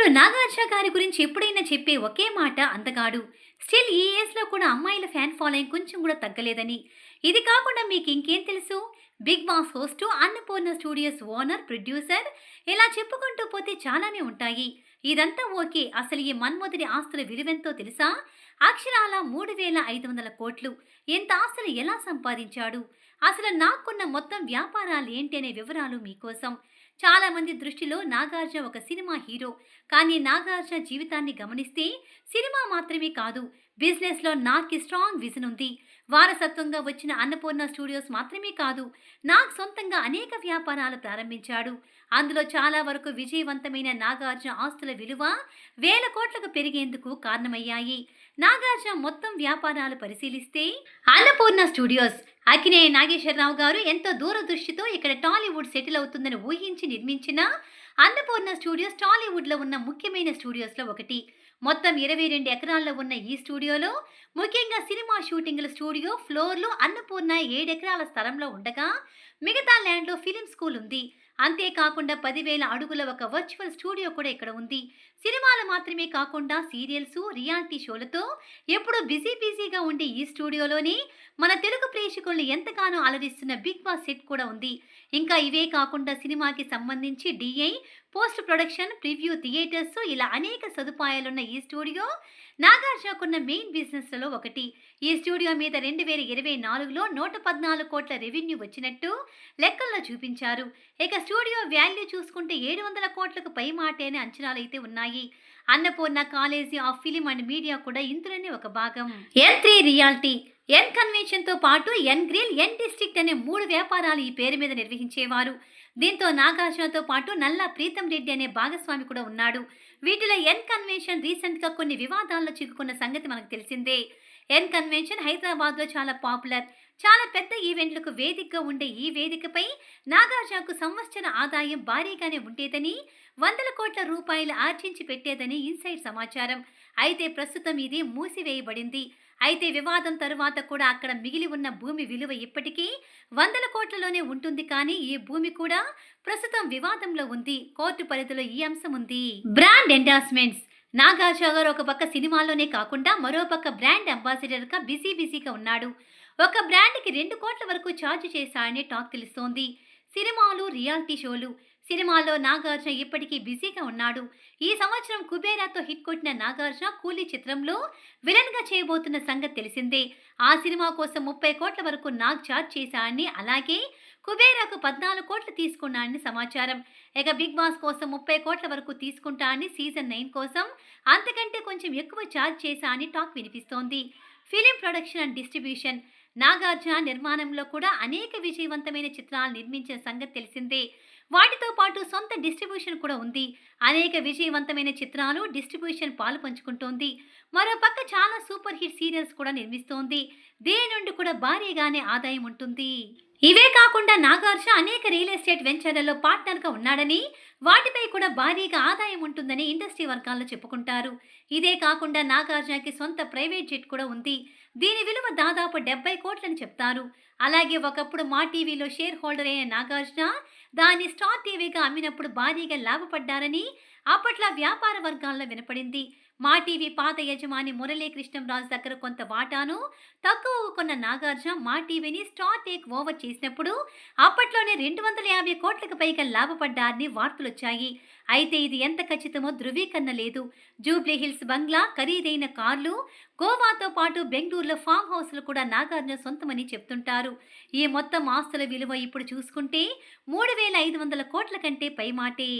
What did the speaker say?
అసలు నాగార్జున గారి గురించి ఎప్పుడైనా చెప్పే ఒకే మాట అందగాడు స్టిల్ ఈ ఏజ్లో కూడా అమ్మాయిల ఫ్యాన్ ఫాలోయింగ్ కొంచెం కూడా తగ్గలేదని. ఇది కాకుండా మీకు ఇంకేం తెలుసు? Big Boss host Annapurna studios owner producer ఇలా చెప్పుకుంటూ పోతే చాలానే ఉంటాయి. ఇదంతా ఓకే. అసలు ఈ మన్మధుడి ఆస్తుల విలువెంతో తెలుసా? అక్షరాల మూడు వేల ఐదు వందల కోట్లు. ఎంత ఆస్తులు ఎలా సంపాదించాడు? అసలు నాకున్న మొత్తం వ్యాపారాలు ఏంటి అనే వివరాలు మీకోసం. చాలా మంది దృష్టిలో నాగార్జున ఒక సినిమా హీరో. కానీ నాగార్జున జీవితాన్ని గమనిస్తే సినిమా మాత్రమే కాదు బిజినెస్లో నాకి స్ట్రాంగ్ విజన్ ఉంది. వారసత్వంగా వచ్చిన అన్నపూర్ణ స్టూడియోస్ మాత్రమే కాదు నాగ్ సొంతంగా అనేక వ్యాపారాలు ప్రారంభించాడు. అందులో చాలా వరకు విజయవంతమైన నాగార్జున ఆస్తుల విలువ వేల కోట్లకు పెరిగేందుకు కారణమయ్యాయి. నాగార్జున మొత్తం వ్యాపారాలు పరిశీలిస్తే అన్నపూర్ణ స్టూడియోస్ అకినే నాగేశ్వరరావు గారు ఎంతో దూరదృష్టితో ఇక్కడ టాలీవుడ్ సెటిల్ అవుతుందని ఊహించి నిర్మించిన అన్నపూర్ణ స్టూడియోస్ టాలీవుడ్లో ఉన్న ముఖ్యమైన స్టూడియోస్లో ఒకటి. మొత్తం ఇరవై రెండు ఎకరాల్లో ఉన్న ఈ స్టూడియోలో ముఖ్యంగా సినిమా షూటింగ్ల స్టూడియో ఫ్లోర్లు అన్నపూర్ణ ఏడెకరాల స్థలంలో ఉండగా మిగతా ల్యాండ్లో ఫిలిం స్కూల్ ఉంది. అంతేకాకుండా పదివేల అడుగుల ఒక వర్చువల్ స్టూడియో కూడా ఇక్కడ ఉంది. సినిమాలు మాత్రమే కాకుండా సీరియల్స్ రియాలిటీ షోలతో ఎప్పుడూ బిజీ బిజీగా ఉండే ఈ స్టూడియోలోనే మన తెలుగు ప్రేక్షకుల్ని ఎంతగానో అలరిస్తున్న బిగ్ బాస్ సెట్ కూడా ఉంది. ఇంకా ఇవే కాకుండా సినిమాకి సంబంధించి DI post production preview theatres ఇలా అనేక సదుపాయాలున్న ఈ స్టూడియో నాగార్జునకున్న మెయిన్ బిజినెస్లలో ఒకటి. ఈ స్టూడియో మీద రెండు వేల ఇరవై నాలుగులో నూట పద్నాలుగు కోట్ల రెవెన్యూ వచ్చినట్టు లెక్కల్లో చూపించారు. ఇక స్టూడియో వాల్యూ చూసుకుంటే ఏడు వందల కోట్లకు పై మాటే అనే అంచనాలు అయితే ఉన్నాయి. Annapurna college of film and media కూడా ఇందులోనే ఒక భాగం. ఎన్ త్రీ రియాలిటీ ఎన్ కన్వెన్షన్తో పాటు ఎన్ గ్రిల్ ఎన్ డిస్ట్రిక్ట్ అనే మూడు వ్యాపారాలు ఈ పేరు మీద నిర్వహించేవారు. దీంతో నాగార్జునతో పాటు నల్లా ప్రీతం రెడ్డి అనే భాగస్వామి కూడా ఉన్నాడు. వీటిలో ఎన్ కన్వెన్షన్ రీసెంట్గా కొన్ని వివాదాల్లో చిక్కుకున్న సంగతి మనకు తెలిసిందే. ఎన్ కన్వెన్షన్ హైదరాబాద్లో చాలా పాపులర్. చాలా పెద్ద ఈవెంట్లకు వేదికగా ఉండే ఈ వేదికపై నాగార్జునకు సంవత్సర ఆదాయం భారీగానే ఉండేదని వందల కోట్ల రూపాయలు ఆర్జించి పెట్టేదని ఇన్సైడ్ సమాచారం. అయితే ప్రస్తుతం ఇది మూసివేయబడింది. అయితే వివాదం తరువాత కూడా అక్కడ మిగిలి ఉన్న భూమి విలువ ఇప్పటికీ వందల కోట్లలోనే ఉంటుంది కానీ ఈ భూమి కూడా ప్రస్తుతం వివాదంలో ఉంది. కోర్టు పరిధిలో ఈ అంశం ఉంది. Brand endorsements. నాగార్జున గారు ఒక పక్క సినిమాలోనే కాకుండా మరో పక్క బ్రాండ్ అంబాసిడర్గా బిజీ బిజీగా ఉన్నాడు. ఒక బ్రాండ్కి రెండు కోట్ల వరకు ఛార్జ్ చేశాడనే టాక్ తెలుస్తోంది. సినిమాలు రియాలిటీ షోలు. సినిమాల్లో నాగార్జున ఇప్పటికీ బిజీగా ఉన్నాడు. ఈ సంవత్సరం కుబేరాతో హిట్ కొట్టిన నాగార్జున కూలీ చిత్రంలో విలన్గా చేయబోతున్న సంగతి తెలిసిందే. ఆ సినిమా కోసం ముప్పై కోట్ల వరకు నాగ్ ఛార్జ్ చేశాడని అలాగే కుబేరాకు పద్నాలుగు కోట్లు తీసుకున్నాడని సమాచారం. ఇక బిగ్ బాస్ కోసం ముప్పై కోట్ల వరకు తీసుకుంటా అని సీజన్ నైన్ కోసం అంతకంటే కొంచెం ఎక్కువ ఛార్జ్ చేశా అని టాక్ వినిపిస్తోంది. Film production and distribution. Nagarjuna నిర్మాణంలో కూడా అనేక విజయవంతమైన చిత్రాలు నిర్మించిన సంగతి తెలిసిందే. వాటితో పాటు సొంత డిస్ట్రిబ్యూషన్ కూడా ఉంది. అనేక విజయవంతమైన చిత్రాలు డిస్ట్రిబ్యూషన్ పాలు పంచుకుంటోంది. మరోపక్క చాలా సూపర్ హిట్ సీరియల్స్ కూడా నిర్మిస్తోంది. దేని నుండి కూడా భారీగానే ఆదాయం ఉంటుంది. ఇవే కాకుండా నాగార్జున అనేక రియల్ ఎస్టేట్ వెంచర్లలో పార్ట్నర్గా ఉన్నాడని వాటిపై కూడా భారీగా ఆదాయం ఉంటుందని ఇండస్ట్రీ వర్గాల్లో చెప్పుకుంటారు. ఇదే కాకుండా నాగార్జునకి సొంత ప్రైవేట్ జెట్ కూడా ఉంది. దీని విలువ దాదాపు డెబ్బై కోట్లని చెప్తారు. అలాగే ఒకప్పుడు మా టీవీలో షేర్ హోల్డర్ అయిన నాగార్జున దాన్ని స్టార్ టీవీగా అమ్మినప్పుడు భారీగా లాభపడ్డారని అప్పట్లో వ్యాపార వర్గాల్లో వినపడింది. మా టీవీ పాత యజమాని మురళీకృష్ణంరాజు దగ్గర కొంత వాటాను తక్కువ కొన్న నాగార్జున మా టీవీని స్టార్ టేక్ ఓవర్ చేసినప్పుడు అప్పట్లోనే రెండు వందల యాభై కోట్లకు పైగా లాభపడ్డారని వార్తలు వచ్చాయి అయితే ఇది ఎంత ఖచ్చితమో ధృవీకరణ లేదు. జూబ్లీ హిల్స్ బంగ్లా ఖరీదైన కార్లు గోవాతో పాటు బెంగళూరులో ఫామ్ హౌస్లు కూడా నాగార్జున సొంతమని చెప్తుంటారు. ఈ మొత్తం ఆస్తుల విలువ ఇప్పుడు చూసుకుంటే మూడు వేల ఐదు వందల కోట్ల కంటే పైమాటే.